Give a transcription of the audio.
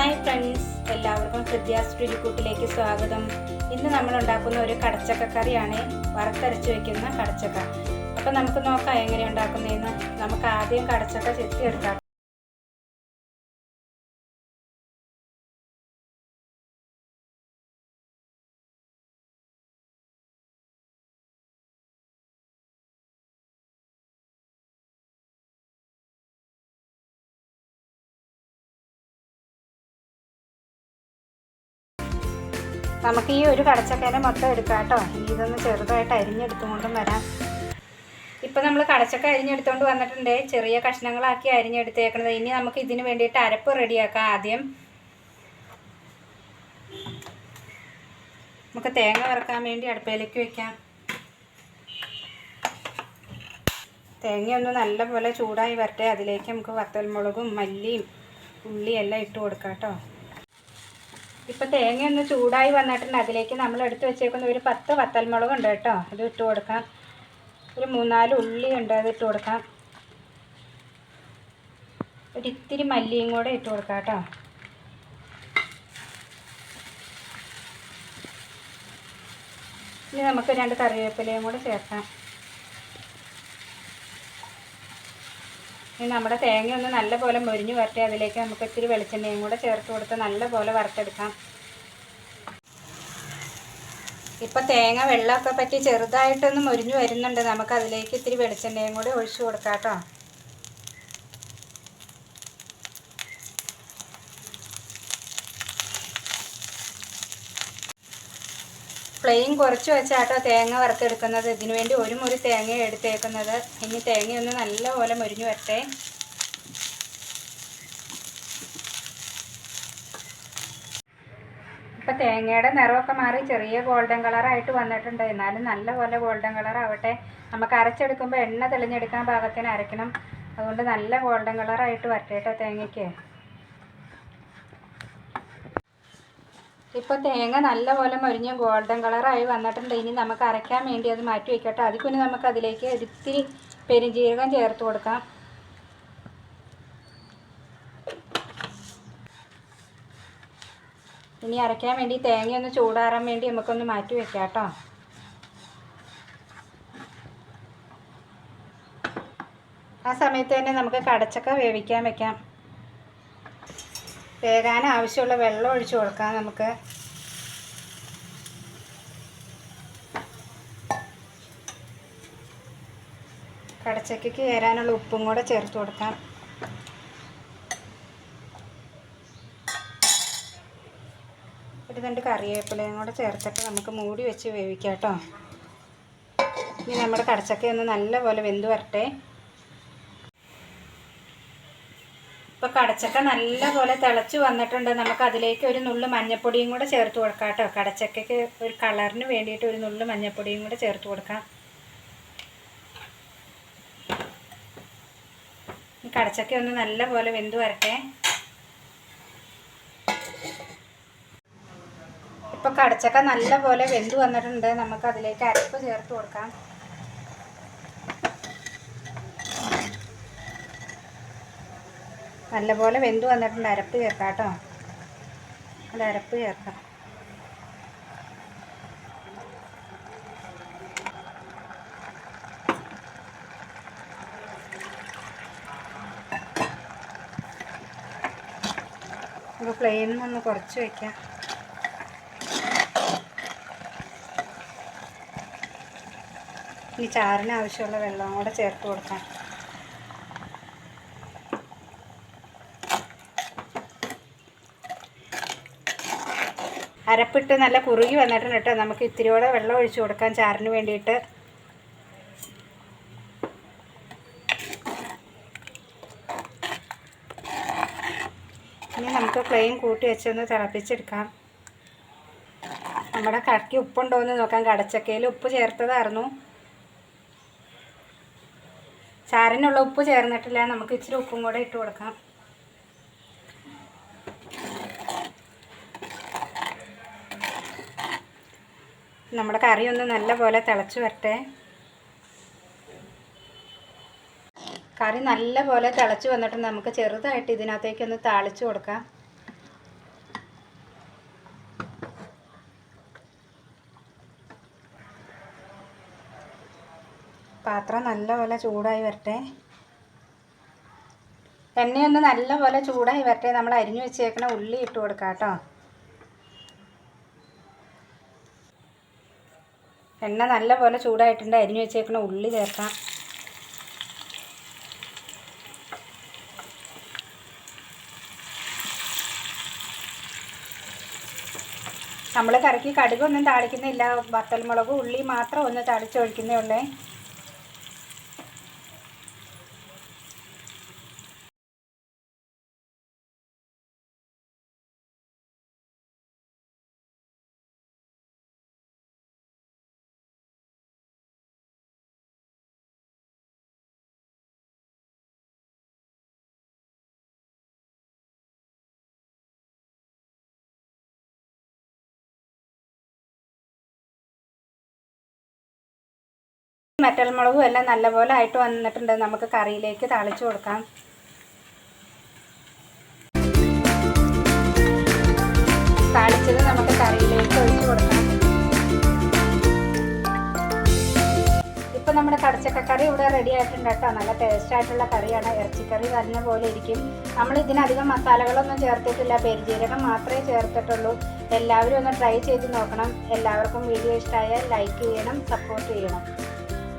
Hi friends എല്ലാവർക്കും ഹൃദ്യാസ് രുചിക്കൂട്ടിലേക്ക് സ്വാഗതം. ഇന്ന് നമ്മൾ ഉണ്ടാക്കുന്ന ഒരു കടച്ചക്ക കറിയാണ് വറുത്തരച്ച് വെക്കുന്ന കടച്ചക്ക. അപ്പം നമുക്ക് നോക്കാം എങ്ങനെ ഉണ്ടാക്കുന്നതെന്ന് നമുക്ക് ആദ്യം കടച്ചക്ക ചെത്തിയെടുക്കാം നമുക്ക് ഈ ഒരു കടച്ചക്കേനെ മൊത്തം എടുക്കാം കേട്ടോ. ഇതൊന്ന് ചെറുതായിട്ട് അരിഞ്ഞെടുത്തുകൊണ്ടും വരാം. ഇപ്പം നമ്മൾ കടച്ചക്ക അരിഞ്ഞെടുത്തുകൊണ്ട് വന്നിട്ടുണ്ട്. ചെറിയ കഷ്ണങ്ങളാക്കി അരിഞ്ഞെടുത്തേക്കണത്. ഇനി നമുക്ക് ഇതിന് വേണ്ടിയിട്ട് അരപ്പ് റെഡിയാക്കാം ആദ്യം. നമുക്ക് തേങ്ങ വറക്കാൻ വേണ്ടി അടുപ്പയിലേക്ക് വെക്കാം. തേങ്ങയൊന്ന് നല്ലപോലെ ചൂടായി വരട്ടെ. അതിലേക്ക് നമുക്ക് വത്തൽമുളകും മല്ലിയും ഉള്ളിയെല്ലാം ഇട്ട് കൊടുക്കാം കേട്ടോ. ഇപ്പം തേങ്ങ ഒന്ന് ചൂടായി വന്നിട്ടുണ്ട്. അതിലേക്ക് നമ്മൾ എടുത്ത് വെച്ചേക്കുന്ന ഒരു പത്ത് വത്തൽമുളക് ഉണ്ട് കേട്ടോ. അത് ഇട്ട് കൊടുക്കാം. ഒരു മൂന്നാൽ ഉള്ളി ഉണ്ട് അത് ഇട്ട് കൊടുക്കാം. ഒരു ഇത്തിരി മല്ലിയും കൂടെ ഇട്ട് കൊടുക്കാം കേട്ടോ. ഇനി നമുക്ക് രണ്ട് കറിവേപ്പിലയും കൂടെ ചേർക്കാം. നമ്മുടെ തേങ്ങ ഒന്ന് നല്ലപോലെ മൊരിഞ്ഞ് വരട്ടെ. അതിലേക്ക് നമുക്ക് ഇത്തിരി വെളിച്ചെണ്ണയും കൂടെ ചേർത്ത് കൊടുത്ത് നല്ലപോലെ വറുത്തെടുക്കാം. ഇപ്പം തേങ്ങ വെള്ളമൊക്കെ പറ്റി ചെറുതായിട്ടൊന്ന് മൊരിഞ്ഞ് വരുന്നുണ്ട്. നമുക്ക് അതിലേക്ക് ഇത്തിരി വെളിച്ചെണ്ണയും കൂടെ ഒഴിച്ചു കൊടുക്കാം കേട്ടോ. ഫ്ലെയിം കുറച്ച് വെച്ചാട്ടോ തേങ്ങ വറുത്തെടുക്കുന്നത്. ഇതിനു വേണ്ടി ഒരു മുറി തേങ്ങ എടുത്തേക്കുന്നത്. ഇനി തേങ്ങയൊന്ന് നല്ലപോലെ മുരിഞ്ഞു വരട്ടെ. ഇപ്പം തേങ്ങയുടെ നിറമൊക്കെ മാറി ചെറിയ ഗോൾഡൻ കളറായിട്ട് വന്നിട്ടുണ്ട്. എന്നാലും നല്ലപോലെ ഗോൾഡൻ കളർ ആവട്ടെ. നമുക്ക് അരച്ചെടുക്കുമ്പോൾ എണ്ണ തെളിഞ്ഞെടുക്കാൻ പാകത്തിന് അരയ്ക്കണം. അതുകൊണ്ട് നല്ല ഗോൾഡൻ കളറായിട്ട് വരട്ടെ കേട്ടോ തേങ്ങയ്ക്ക്. ഇപ്പോൾ തേങ്ങ നല്ലപോലെ മൊരിഞ്ഞ് ഗോൾഡൻ കളറായി വന്നിട്ടുണ്ട്. ഇനി നമുക്ക് അരയ്ക്കാൻ വേണ്ടി അത് മാറ്റി വയ്ക്കട്ടെ അതിൽ പിന്നെ നമുക്ക് അതിലേക്ക് ഇത്തിരി പെരുംജീരകം ചേർത്ത് കൊടുക്കാം. ഇനി അരയ്ക്കാൻ വേണ്ടി തേങ്ങ ഒന്ന് ചൂടാറാൻ വേണ്ടി നമുക്കൊന്ന് മാറ്റി വെക്കാട്ടോ കേട്ടോ. ആ സമയത്ത് തന്നെ നമുക്ക് കടച്ചക്ക വേവിക്കാൻ വെക്കാം. വേകാൻ ആവശ്യമുള്ള വെള്ളം ഒഴിച്ചു കൊടുക്കാം നമുക്ക്. കടച്ചക്കയ്ക്ക് കയറാനുള്ള ഉപ്പും കൂടെ ചേർത്ത് കൊടുക്കാം. ഒരു രണ്ട് കറിവേപ്പിലയും കൂടെ ചേർത്തിട്ട് നമുക്ക് മൂടി വെച്ച് വേവിക്കാം കേട്ടോ. ഇനി നമ്മുടെ കടച്ചക്ക ഒന്ന് നല്ലപോലെ വെന്ത് വരട്ടെ. ഇപ്പോൾ കടച്ചക്ക നല്ലപോലെ തിളച്ച് വന്നിട്ടുണ്ട്. നമുക്ക് അതിലേക്ക് ഒരു നുള്ള് മഞ്ഞപ്പൊടിയും കൂടെ ചേർത്ത് കൊടുക്കാം കേട്ടോ. കടച്ചക്കയ്ക്ക് ഒരു കളറിന് വേണ്ടിയിട്ട് ഒരു നുള്ള് മഞ്ഞപ്പൊടിയും കൂടെ ചേർത്ത് കൊടുക്കാം. കടച്ചക്ക ഒന്ന് നല്ലപോലെ വെന്ത് വരട്ടെ. ഇപ്പോൾ കടച്ചക്ക നല്ലപോലെ വെന്ത് വന്നിട്ടുണ്ട്. നമുക്ക് അതിലേക്ക് അരപ്പ് ചേർത്ത് കൊടുക്കാം. നല്ലപോലെ വെന്ത് വന്നിട്ടുണ്ട്. അരപ്പ് ചേർക്കാം കേട്ടോ. അത് അരപ്പ് ചേർക്കാം. നമുക്ക് പ്ലെയിൻ ഒന്ന് കുറച്ച് വയ്ക്കാം ഇനി ചാറിന് ആവശ്യമുള്ള വെള്ളവും കൂടെ ചേർത്ത് കൊടുക്കാം. അരപ്പിട്ട് നല്ല കുറുകി വന്നിട്ടുണ്ട് കേട്ടോ. നമുക്ക് ഇത്തിരിയോടെ വെള്ളം ഒഴിച്ചു കൊടുക്കാം ചാറിന് വേണ്ടിയിട്ട്. ഇനി നമുക്ക് ഫ്ലെയിം കൂട്ടി വെച്ചൊന്ന് തിളപ്പിച്ചെടുക്കാം. നമ്മുടെ കറക്കി ഉപ്പുണ്ടോ എന്ന് നോക്കാം. കടച്ചക്കയിൽ ഉപ്പ് ചേർത്തതായിരുന്നു. ചാറിനുള്ള ഉപ്പ് ചേർന്നിട്ടില്ല. നമുക്ക് ഇച്ചിരി ഉപ്പും കൂടെ ഇട്ട് കൊടുക്കാം. നമ്മുടെ കറി ഒന്ന് നല്ലപോലെ തിളച്ച് വരട്ടെ. കറി നല്ലപോലെ തിളച്ച് വന്നിട്ട് നമുക്ക് ചെറുതായിട്ട് ഇതിനകത്തേക്ക് ഒന്ന് താളിച്ചു കൊടുക്കാം. പാത്രം നല്ലപോലെ ചൂടായി വരട്ടെ. എണ്ണയൊന്ന് നല്ലപോലെ ചൂടായി വരട്ടെ. നമ്മൾ അരിഞ്ഞു വെച്ചേക്കണ ഉള്ളി ഇട്ട് കൊടുക്കാം കേട്ടോ. എണ്ണ നല്ലപോലെ ചൂടായിട്ടുണ്ട്. അരിഞ്ഞു വെച്ചേക്കണ ഉള്ളി ചേർക്കാം. നമ്മൾ കറിക്ക് കടുകൊന്നും താളിക്കുന്നില്ല. വത്തൽമുളക് ഉള്ളി മാത്രം ഒന്ന് താളിച്ചൊഴിക്കുന്നേ ഉള്ളേ. മെറ്റൽ മുളകും എല്ലാം നല്ലപോലെ ആയിട്ട് വന്നിട്ടുണ്ട്. നമുക്ക് കറിയിലേക്ക് തളിച്ചു കൊടുക്കാം. താളിച്ചത് നമുക്ക് കറിയിലേക്ക് ഒഴിച്ചു കൊടുക്കാം ഇപ്പം നമ്മുടെ കടച്ചക്കറി ഇവിടെ റെഡി ആയിട്ടുണ്ട് കേട്ടോ. നല്ല ടേസ്റ്റ് ആയിട്ടുള്ള കറിയാണ്. ഇറച്ചിക്കറി വരുന്ന പോലെ ഇരിക്കും. നമ്മൾ ഇതിനധികം മസാലകളൊന്നും ചേർത്തിട്ടില്ല. പെരുജീരകം മാത്രമേ ചേർത്തിട്ടുള്ളൂ. എല്ലാവരും ഒന്ന് ട്രൈ ചെയ്ത് നോക്കണം. എല്ലാവർക്കും വീഡിയോ ഇഷ്ടമായാൽ ലൈക്ക് ചെയ്യണം സപ്പോർട്ട് ചെയ്യണം.